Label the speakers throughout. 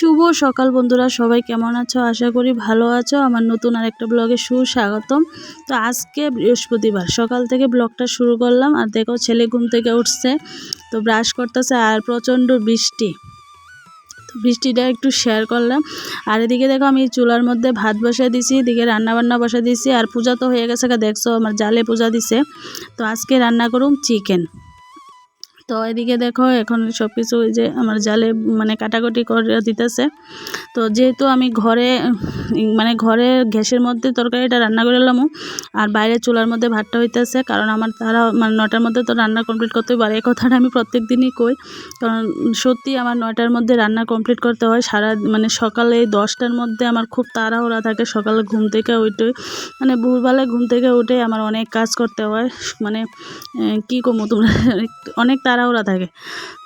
Speaker 1: শুভ সকাল বন্ধুরা, সবাই কেমন আছো? আশা করি ভালো আছো। আমার নতুন আর একটা ব্লগে সুস্বাগতম। তো আজকে বৃহস্পতিবার, সকাল থেকে ব্লগটা শুরু করলাম আর দেখো ছেলে ঘুম থেকে উঠছে, তো ব্রাশ করতেছে আর প্রচণ্ড বৃষ্টি। বৃষ্টিটা একটু শেয়ার করলাম। আর এদিকে দেখো আমি চুলার মধ্যে ভাত বসিয়ে দিছি, এদিকে রান্না বান্না বসিয়ে দিছি আর পূজা তো হয়ে গেছে দেখছ আমার জালে পূজা দিছে। তো আজকে রান্না করুম চিকেন তো এদিকে দেখো, এখন সব কিছু ওই যে আমার জালে মানে কাটাকুটি করে দিতেছে। তো যেহেতু আমি ঘরে মানে ঘরে গ্যাসের মধ্যে তরকারিটা রান্না করে এলাম আর বাইরে চুলার মধ্যে ভাতটা হইতেছে, কারণ আমার তারা মানে নটার মধ্যে তো রান্না কমপ্লিট করতে পারে এই কথাটা আমি প্রত্যেক দিনই কই, কারণ সত্যি আমার নয়টার মধ্যে রান্না কমপ্লিট করতে হয়, সারা মানে সকালে দশটার মধ্যে আমার খুব তাড়াহুড়া থাকে, সকালে ঘুম থেকে উঠে মানে ভোরবেলায় ঘুম থেকে উঠে আমার অনেক কাজ করতে হয় মানে কি কমো তোমরা? অনেক তাড়াহুড়া থাকে।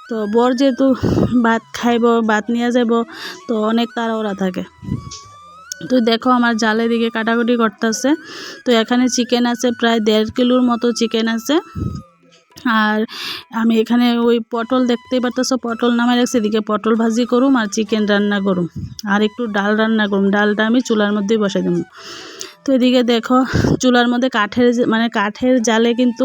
Speaker 1: তো বর যেহেতু ভাত খাইব, ভাত নিয়ে যাব, তো অনেক তাড়াহুড়া থাকে। তো দেখো আমার জালের দিকে কাটাকুটি করতেছে। তো এখানে চিকেন আছে, প্রায় দেড় কিলোর মতো চিকেন আছে। আর আমি এখানে ওই পটল দেখতেই পারতেছো, পটল নামাই রাখছি, এদিকে পটল ভাজি করুম আর চিকেন রান্না করুম। আর একটু ডাল রান্না করুম, ডালটা আমি চুলার মধ্যেই বসাই দেবো। তো এদিকে দেখো, চুলার মধ্যে কাঠের মানে কাঠের জালে কিন্তু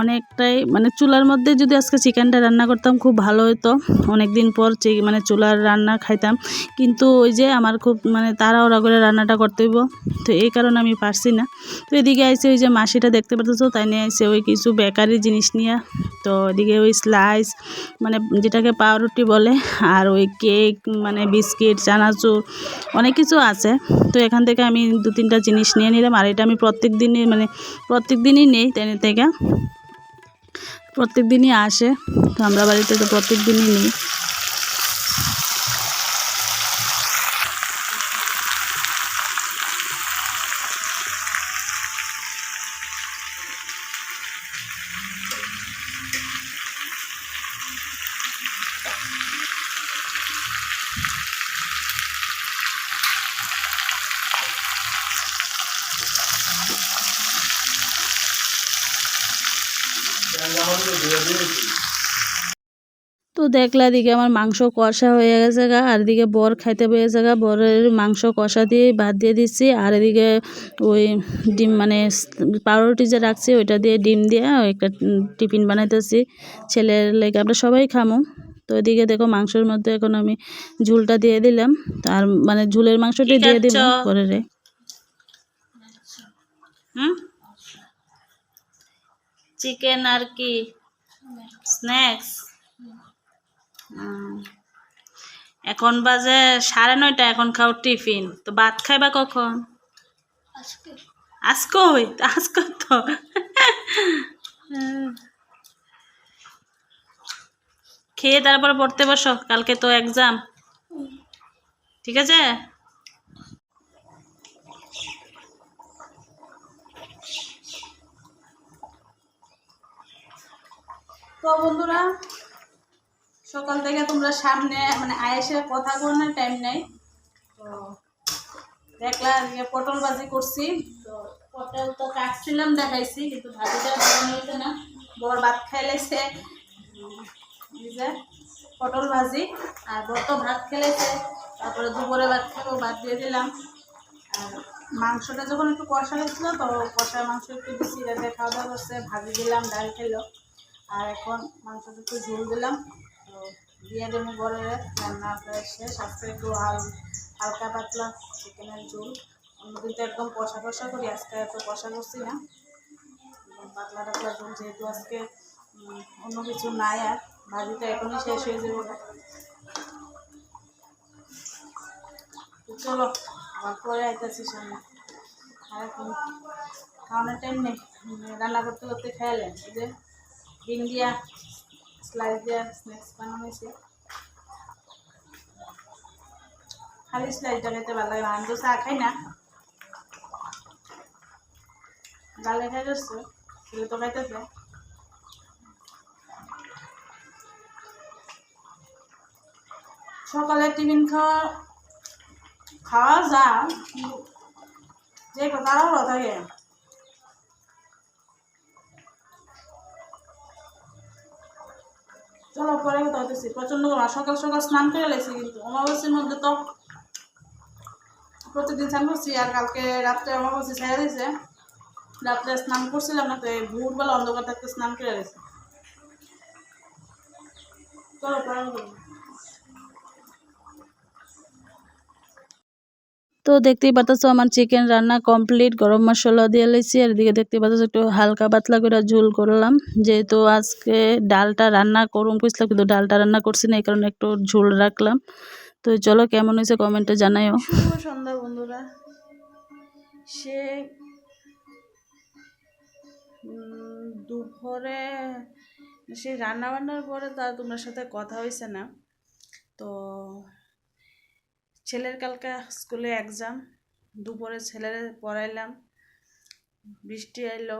Speaker 1: অনেকটাই মানে চুলার মধ্যে যদি আজকে চিকেনটা রান্না করতাম খুব ভালো হতো অনেক দিন পর মানে চুলার রান্না খাইতাম। কিন্তু ওই যে আমার খুব মানে তাড়াহুড়া করে রান্নাটা করতে হইব। তো এই কারণে আমি পারছি না। তো এদিকে আইসে ওই যে মাসিটা দেখতে পাচ্ছ তাই নিয়ে আইসে ওই কিছু বেকারি জিনিস নিয়ে। তো এদিকে ওই স্লাইস মানে যেটাকে পাউরুটি বলে, আর ওই কেক মানে বিস্কিট চানাচুর, অনেক কিছু আছে। তো এখান থেকে আমি দু তিনটা জিনিস নিয়ে নিলাম, আর এটা আমি প্রত্যেক দিনই মানে প্রত্যেক দিনই নেই তেনে থেকে। প্রত্যেক দিনই আসে, তো আমরা বাড়িতে তো প্রত্যেক দিনই নিই। তো দেখলা দিকে আমার মাংস কষা হয়ে গেছে গা আর এদিকে বর খাইতে পেয়েছে গা। বরের মাংস কষা দিয়ে ভাত দিয়ে দিচ্ছি আর এদিকে ওই ডিম মানে পাউরুটি যে রাখছি ওইটা দিয়ে ডিম দিয়ে একটা টিফিন বানাইতেছি ছেলের লেগে। আমরা সবাই খামো। তো এদিকে দেখো মাংসের মধ্যে এখন আমি ঝুলটা দিয়ে দিলাম আর মানে ঝুলের মাংসটা দিয়ে দিলাম পরে রে হুম? চিকেন আর কি? স্ন্যাক্স? এখন বাজে সাড়ে নয়টা এখন খাও টিফিন। তো ভাত খাইবা কখন? আজকে। হই আজকে তো। খেয়ে তারপরে পড়তে বসো কালকে তো এক্সাম ঠিক আছে? তো বন্ধুরা, সকাল থেকে তোমরা সামনে মানে আয়েসে কথা বলার টাইম নেই। তো দেখলা আজকে পটল ভাজি করছি। তো পটল তো কাটছিলাম, দেখাইছি, কিন্তু ভাজিটা বানানো হয়েছে না। বর ভাত খাইলেছে এই যে পটল ভাজি, আর বর তো ভাত খেলেছে তারপরে দুপুরে ভাত খাব, ভাত দিয়ে দিলাম। আর মাংসটা যখন একটু কষা হয়েছিল, তো কষা মাংস একটু বেশি খাওয়া দাওয়া করছে, ভাজি দিলাম, ডাল খেলো। আর এখন মাংসটা একটু ঝোল দিলাম। তো দিয়ে দেবো বলে রান্না প্রায় শেষ। আজকে একটু হাল হালকা পাতলা চিকেনের ঝোল। অন্যদিন তো একদম কষা কষা করি, আজকে এত কষা করছি না। পাতলা টাতলা ঝোল, যেহেতু আজকে অন্য কিছু নাই আর, ভাজিটা এখনই শেষ হয়ে যাবে। চলো, আবার পরে আইতেছি সামনে। আর এখন খাওয়ানোর টাইম নেই। রান্না করতে করতে খেয়ালেন যে ডিম দিয়া স্লাইস দিয়া স্ন্যাক্স বানানো হয়েছে খালি স্লাইসটা খেতে ভালো লাগে। আমি তো চা খাই না গালে খাই যাচ্ছে ছেলে তো খাইতেছে সকালে টিফিন খাওয়া খাওয়া কিন্তু যে কথা থাকে চলো পরে কথা হতেছি প্রচণ্ড গরম সকাল সকাল স্নান করে লেছি কিন্তু অমাবস্যার মধ্যে তো প্রতিদিন স্নান করছি আর কালকে রাত্রে অমাবস্যা ছেড়ে দিয়েছে রাত্রে স্নান করছিলাম না তো এই ভোরবেলা অন্ধকার থাকতে স্নান করে গেছে চলো, পরে কথা বলব। তো দেখতেই পাচ্ছ আমার চিকেন রান্না কমপ্লিট গরম মশলা দিয়ে লেছি, আর এদিকে দেখতে পাচ্ছ একটু হালকা পাতলা করে ঝোল করলাম। যেহেতু আজকে ডালটা রান্না করুম কইছিলাম, কিন্তু ডালটা রান্না করছি না, এই কারণে একটু ঝোল রাখলাম। তো চলো, কেমন হয়েছে কমেন্টে জানাইও। সন্ধ্যা বন্ধুরা। সে দুপুরে সে রান্না বান্নার পরে তার তোমার সাথে কথা হয়েছে না। তো ছেলের কালকে স্কুলে এক্সাম দুপুরে ছেলের পড়াইলাম, বৃষ্টি আইলো,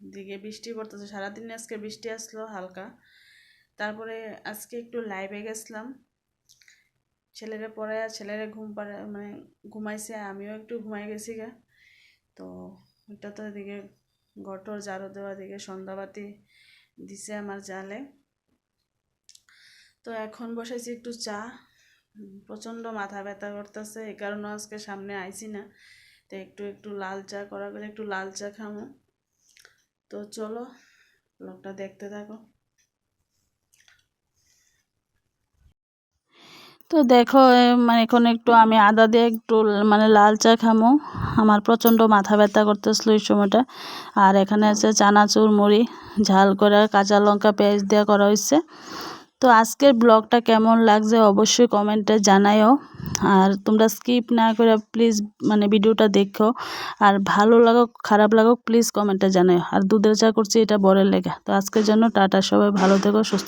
Speaker 1: দিকে বৃষ্টি পড়তেছে, সারাদিন আজকে বৃষ্টি আসলো হালকা, তারপরে আজকে একটু লাইভে গেছিলাম, ছেলেরে পড়ায় ছেলেরে ঘুম পাড়া মানে ঘুমাইছে, আমিও একটু ঘুমাই গেছি গা, তো ওটা তো এদিকে গটর জারো দেওয়া, দিকে সন্ধ্যাবাতি দিছে আমার জালে, তো এখন বসেছি একটু চা প্রচণ্ড মাথা ব্যথা করতেছে, এই কারণে আজকে সামনে আইছি না। তো একটু একটু লাল চা করা করে একটু লাল চা খামো। তো চলো ব্লগটা দেখতে থাকো। তো দেখো মানে এখন একটু আমি আদা দিয়ে একটু মানে লাল চা খামো। আমার প্রচণ্ড মাথা ব্যথা করতেছিল এই সময়টা। আর এখানে আছে চানাচুর মুড়ি ঝাল করে কাঁচা লঙ্কা পেঁয়াজ দিয়ে করা হয়েছে তো আজকের ব্লগটা কেমন লাগছে অবশ্যই কমেন্টে জানাইও আর তোমরা স্কিপ না করে প্লিজ মানে ভিডিওটা দেখো। আর ভালো লাগুক, খারাপ লাগুক, প্লিজ কমেন্টে জানাইও আর দুধের চা করছি এটা বরের লেগে। তো আজকের জন্য টাটা, সবাই ভালো থেকো, সুস্থ